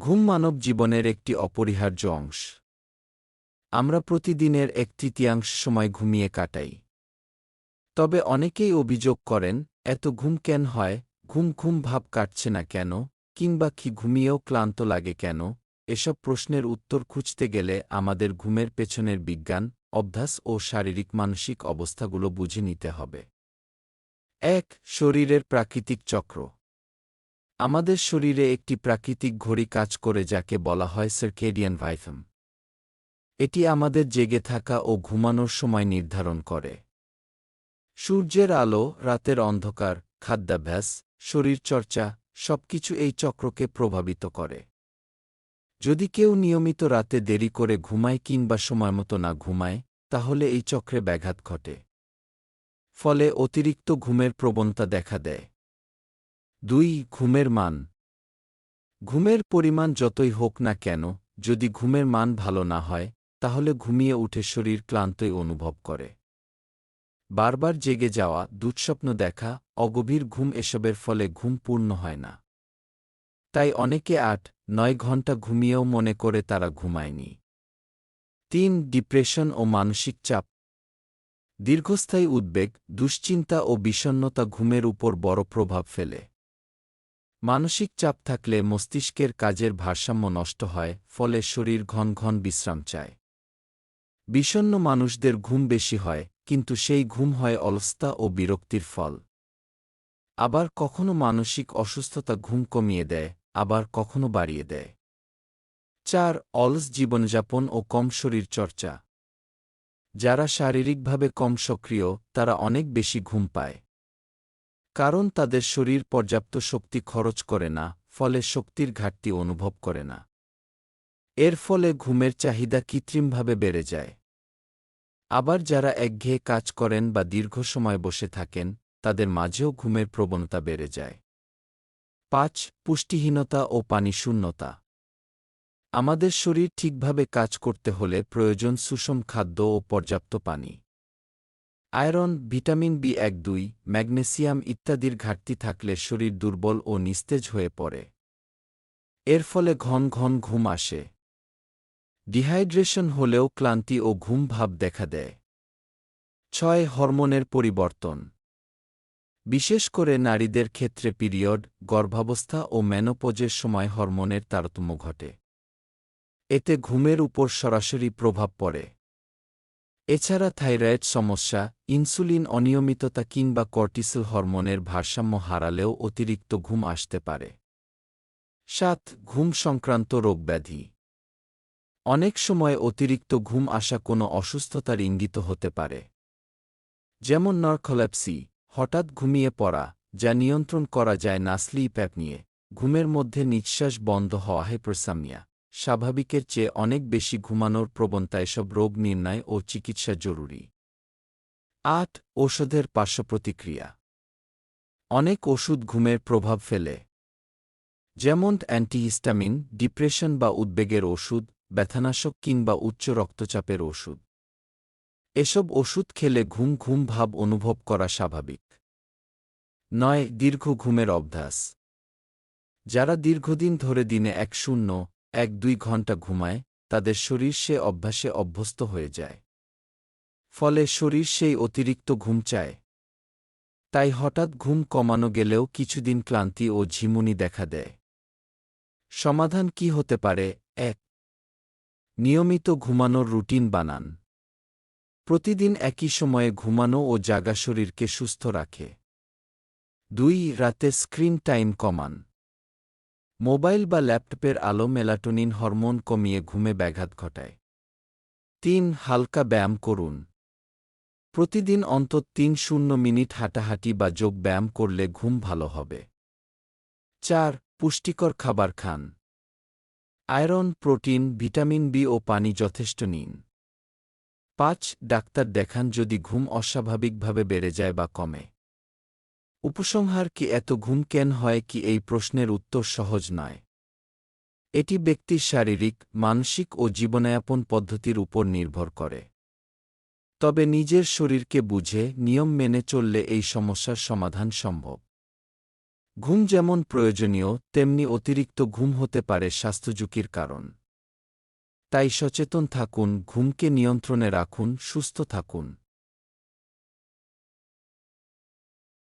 ঘুম মানব জীবনের একটি অপরিহার্য অংশ। আমরা প্রতিদিনের এক তৃতীয়াংশ সময় ঘুমিয়ে কাটাই। তবে অনেকেই অভিযোগ করেন, এত ঘুম কেন হয়? ঘুম ঘুম ভাব কাটছে না কেন? কিংবা কি ঘুমিয়েও ক্লান্ত লাগে কেন? এসব প্রশ্নের উত্তর খুঁজতে গেলে আমাদের ঘুমের পেছনের বিজ্ঞান, অভ্যাস ও শারীরিক মানসিক অবস্থাগুলো বুঝে নিতে হবে। এক, শরীরের প্রাকৃতিক চক্র। আমাদের শরীরে একটি প্রাকৃতিক ঘড়ি কাজ করে যাকে বলা হয় সার্কেডিয়ান ভাইথম এটি আমাদের জেগে থাকা ও ঘুমানোর সময় নির্ধারণ করে। সূর্যের আলো, রাতের অন্ধকার, খাদ্যাভ্যাস, শরীরচর্চা, সবকিছু এই চক্রকে প্রভাবিত করে। যদি কেউ নিয়মিত রাতে দেরি করে ঘুমায় কিংবা সময়মতো না ঘুমায়, তাহলে এই চক্রে ব্যাঘাত ঘটে। ফলে অতিরিক্ত ঘুমের প্রবণতা দেখা দেয়। দুই, ঘুমের মান। ঘুমের পরিমাণ যতই হোক না কেন, যদি ঘুমের মান ভালো না হয়, তাহলে ঘুমিয়ে উঠে শরীর ক্লান্তই অনুভব করে। বারবার জেগে যাওয়া, দুঃস্বপ্ন দেখা, অগভীর ঘুম এসবের ফলে ঘুম পূর্ণ হয় না। তাই অনেকে আট, নয় ঘণ্টা ঘুমিয়েও মনে করে তারা ঘুমায়নি। তিন, ডিপ্রেশন ও মানসিক চাপ। দীর্ঘস্থায়ী উদ্বেগ, দুশ্চিন্তা ও বিষণ্নতা ঘুমের উপর বড় প্রভাব ফেলে। মানসিক চাপ থাকলে মস্তিষ্কের কাজের ভারসাম্য নষ্ট হয়, ফলে শরীর ঘন ঘন বিশ্রাম চায়। বিষণ্ন মানুষদের ঘুম বেশি হয়, কিন্তু সেই ঘুম হয় অলস্তা ও বিরক্তির ফল। আবার কখনো মানসিক অসুস্থতা ঘুম কমিয়ে দেয়, আবার কখনো বাড়িয়ে দেয়। চার, অলস জীবনযাপন ও কম শরীর চর্চা। যারা শারীরিকভাবে কম সক্রিয়, তারা অনেক বেশি ঘুম পায়। কারণ তাদের শরীর পর্যাপ্ত শক্তি খরচ করে না, ফলে শক্তির ঘাটতি অনুভব করে না। এর ফলে ঘুমের চাহিদা কৃত্রিমভাবে বেড়ে যায়। আবার যারা একঘেয়ে কাজ করেন বা দীর্ঘ সময় বসে থাকেন, তাদের মাঝেও ঘুমের প্রবণতা বেড়ে যায়। পাঁচ, পুষ্টিহীনতা ও পানি শূন্যতা। আমাদের শরীর ঠিকভাবে কাজ করতে হলে প্রয়োজন সুষম খাদ্য ও পর্যাপ্ত পানি। আয়রন, ভিটামিন বি এক দুই, ম্যাগনেসিয়াম ইত্যাদির ঘাটতি থাকলে শরীর দুর্বল ও নিস্তেজ হয়ে পড়ে। এর ফলে ঘন ঘন ঘুম আসে। ডিহাইড্রেশন হলেও ক্লান্তি ও ঘুম ভাব দেখা দেয়। ছয়, হরমোনের পরিবর্তন। বিশেষ করে নারীদের ক্ষেত্রে পিরিয়ড, গর্ভাবস্থা ও ম্যানোপোজের সময় হরমোনের তারতম্য ঘটে। এতে ঘুমের উপর সরাসরি প্রভাব পড়ে। এছাড়া থাইরয়েড সমস্যা, ইনসুলিন অনিয়মিততা কিংবা কর্টিসল হরমোনের ভারসাম্য হারালেও অতিরিক্ত ঘুম আসতে পারে। সাত, ঘুম সংক্রান্ত রোগব্যাধি। অনেক সময় অতিরিক্ত ঘুম আসা কোনো অসুস্থতার ইঙ্গিত হতে পারে। যেমন নরকোলেপসি, হঠাৎ ঘুমিয়ে পড়া, যা নিয়ন্ত্রণ করা যায় নাসলি প্যাপনিয়ে ঘুমের মধ্যে নিঃশ্বাস বন্ধ হওয়া হাইপারসামিয়া স্বাভাবিকের চেয়ে অনেক বেশি ঘুমানোর প্রবণতা এসব রোগ নির্ণয় ও চিকিৎসা জরুরি। আট ওষুধের পার্শ্বপ্রতিক্রিয়া। অনেক ওষুধ ঘুমের প্রভাব ফেলে। যেমন অ্যান্টিহিস্টামিন, ডিপ্রেশন বা উদ্বেগের ওষুধ, ব্যথানাশক কিংবা উচ্চ রক্তচাপের ওষুধ। এসব ওষুধ খেলে ঘুম ঘুম ভাব অনুভব করা স্বাভাবিক। নয়, দীর্ঘ ঘুমের অভ্যাস। যারা দীর্ঘদিন ধরে দিনে এক শূন্য এক দুই ঘণ্টা ঘুমায়, তাদের শরীর সে অভ্যাসে অভ্যস্ত হয়ে যায়। ফলে শরীর সেই অতিরিক্ত ঘুম চায়। তাই হঠাৎ ঘুম কমানো গেলেও কিছুদিন ক্লান্তি ও ঝিমুনি দেখা দেয়। সমাধান কি হতে পারে? এক, নিয়মিত ঘুমানোর রুটিন বানান। প্রতিদিন একই সময়ে ঘুমানো ও জাগা শরীরকে সুস্থ রাখে। দুই, রাতে স্ক্রিন টাইম কমান। মোবাইল বা ল্যাপটপের আলো মেলাটোনিন হরমোন কমিয়ে ঘুমে ব্যাঘাত ঘটায়। তিন, হালকা ব্যায়াম করুন। প্রতিদিন অন্তত তিন শূন্য মিনিট হাঁটাহাঁটি বা যোগ ব্যায়াম করলে ঘুম ভালো হবে। চার, পুষ্টিকর খাবার খান। আয়রন, প্রোটিন, ভিটামিন বি ও পানি যথেষ্ট নিন। পাঁচ, ডাক্তার দেখান যদি ঘুম অস্বাভাবিকভাবে বেড়ে যায় বা কমে। উপসংহার কি এত ঘুম কেন হয় কি এই প্রশ্নের উত্তর সহজ নয়। এটি ব্যক্তির শারীরিক, মানসিক ও জীবনায়াপন পদ্ধতির উপর নির্ভর করে। তবে নিজের শরীরকে বুঝে, নিয়ম মেনে চললে এই সমস্যার সমাধান সম্ভব। ঘুম যেমন প্রয়োজনীয়, তেমনি অতিরিক্ত ঘুম হতে পারে স্বাস্থ্যঝুঁকির কারণ। তাই সচেতন থাকুন, ঘুমকে নিয়ন্ত্রণে রাখুন, সুস্থ থাকুন।